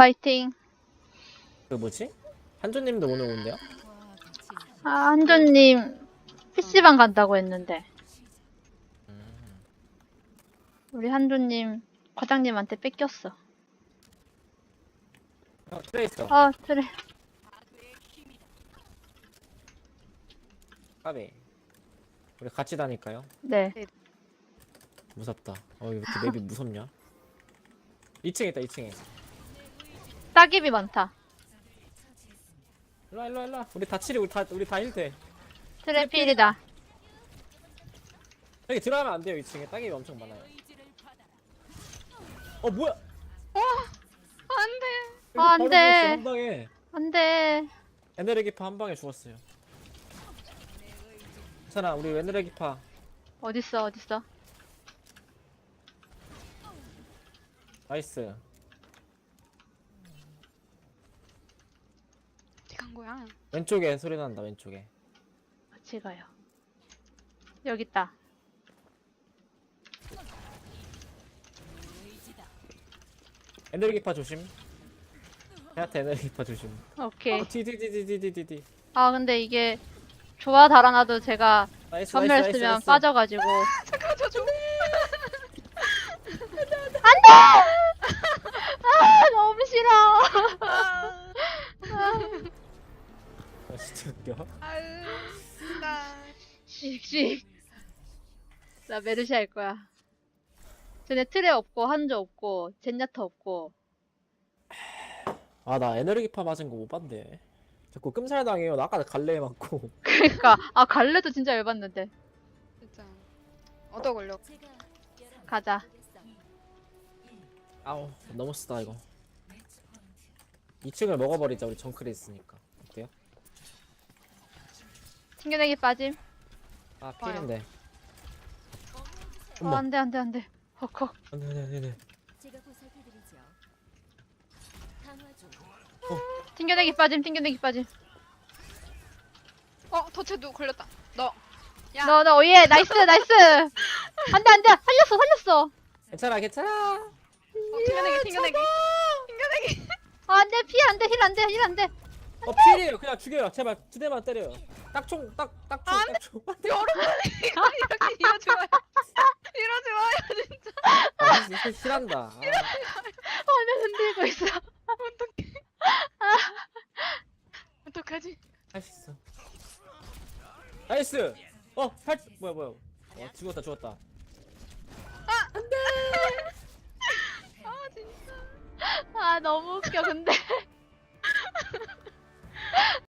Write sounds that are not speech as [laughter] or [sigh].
화이팅. 그 뭐지? 한조님도 오늘 온대요? 아, 한조님, PC방 간다고 했는데. 음. 우리 한조님, 과장님한테 뺏겼어. 어, 트레이서. 어, 그래. 까비. 우리 같이 다닐까요? 네. 무섭다. 어, 왜 이렇게 맵이 무섭냐? [laughs] 2층에 있다, 2층에. 따깁이 많다. 일로와, 일로와, 일로와. 우리 다 치리, 우리 다, 우리 다 힐대. 트래필이다. 여기 들어가면 안 돼요, 2층에. 땅이 엄청 많아요. 어, 뭐야? 안 돼. 아, 안 돼. 죽었어, 한 방에. 안 돼. 에너레기파 한 방에 죽었어요. 괜찮아, 우리 에너레기파. 어딨어, 어딨어? 나이스. 간 거야? 왼쪽에 소리 난다, 왼쪽에. 같이 가요. 여기 있다. 에너레기파 조심. 해한테 에너레기파 조심. 오케이. 어, 디디디디디디디. 아, 근데 이게 좋아 달아놔도 제가 나이스, 나이스, 나이스, 쓰면 나이스. 빠져가지고. [laughs] 잠깐만 저 좀. 아, 너무 싫어. 아, 진짜 웃겨. 아유. 나. 씩씩. 나 메르시 할 거야. 쟤네 트레 없고, 한조 없고, 젠야타 없고. 아, 나 에너레기파 맞은 거 못 봤네. 자꾸 끔살 당해요. 나 아까 갈래 맞고. 그니까, 아, 갈래도 진짜 열받는데. 진짜. 얻어 걸려. 가자. 아우, 너무 쓰다, 이거. 2층을 먹어버리자, 우리 정크레 있으니까. 어때요? 튕겨내기 빠짐. 아, 필인데. 어, 엄마. 안 돼, 안 돼, 안 돼. 헉헉. 안 돼, 안 돼, 안 돼. 제가 보살펴드리죠. 강화 중. 튕겨내기 빠짐, 튕겨내기 빠짐. 어 도체도 걸렸다. 너. 야. 너, 너, 오예, 나이스, 나이스. 안 돼, 안 돼. 살렸어, 살렸어. 괜찮아, 괜찮아. 어, 튕겨내기 튕겨내기. 튕겨내기. 아, 안 돼, 피해, 안 돼, 힐 안 돼, 힐 안 돼. 어, 필이에요. 그냥 죽여요. 제발, 두 대만 때려요. 딱총, 딱, 딱총, 안 딱총. 여러분 이거 이렇게 이러 좋아요. 이러 좋아요 진짜. 아, 진짜 실한다. 아, 화면 흔들고 있어. 어떡해. 어떡하지? 할수 있어. 나이스. 어, 팔, 뭐야, 뭐야. 어, 죽었다, 죽었다. 아 진짜. 아, 너무 웃겨, 근데.